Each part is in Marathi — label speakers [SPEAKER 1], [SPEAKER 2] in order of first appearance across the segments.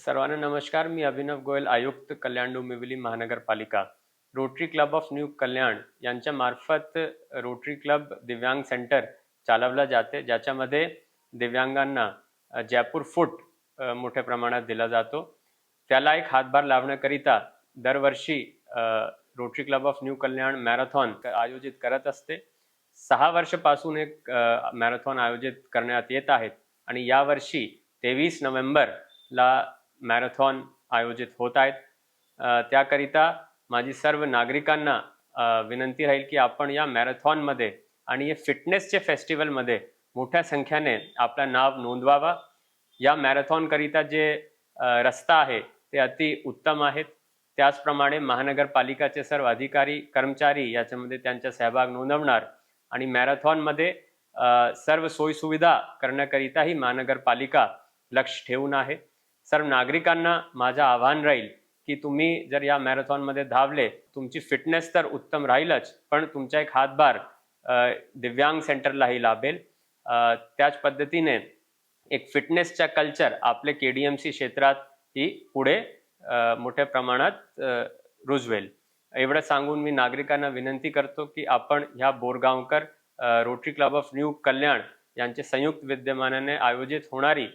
[SPEAKER 1] सर्वांना नमस्कार मी अभिनव गोयल आयुक्त कल्याण डोंबिवली महानगरपालिका. Rotary club of new Kalyan यांच्या मार्फत रोटरी क्लब दिव्यांग सेंटर चालवला जाते ज्याच्यामध्ये दिव्यांगांना जयपूर फूट मोठ्या प्रमाणात दिला जातो. त्याला एक हातभार लावण्याकरिता दरवर्षी rotary club of new Kalyan marathon आयोजित करत असते. सहा वर्षापासून एक मॅरेथॉन आयोजित करण्यात येत आहेत आणि यावर्षी तेवीस नोव्हेंबरला मॅरेथॉन आयोजित होत आहेत. त्याकरिता माझी सर्व नागरिकांना विनंती राहील की आपण या मॅरेथॉनमध्ये आणि या फिटनेसचे फेस्टिवलमध्ये मोठ्या संख्येने आपलं नाव नोंदवावा. या मॅरेथॉनकरिता जे रस्ता आहे ते अति उत्तम आहेत. त्याचप्रमाणे महानगरपालिकाचे सर्व अधिकारी कर्मचारी याच्यामध्ये त्यांचा सहभाग नोंदवणार आणि मॅरेथॉनमध्ये सर्व सोयीसुविधा करण्याकरिता ही महानगरपालिका लक्ष ठेवून आहे. सर्व नागरिकांना माझं आव्हान राहील की तुम्ही जर या मॅरेथॉनमध्ये धावले तुमची फिटनेस तर उत्तम राहीलच पण तुमचा एक हातभार दिव्यांग सेंटरलाही लाभेल. त्याच पद्धतीने एक फिटनेसचा कल्चर आपले के डी एम सी क्षेत्रात ही पुढे मोठ्या प्रमाणात रुजवेल. एवढं सांगून मी नागरिकांना विनंती करतो की आपण ह्या Borgaonkar rotary club of new Kalyan यांचे संयुक्त विद्यमानाने आयोजित होणारी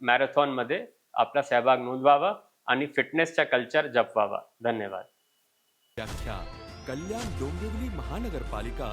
[SPEAKER 1] मॅरेथॉनमध्ये आपला सहभाग नोंदवावा आणि फिटनेसचा कल्चर जपवावा. धन्यवाद.
[SPEAKER 2] व्याख्या कल्याण डोंबिवली महानगरपालिका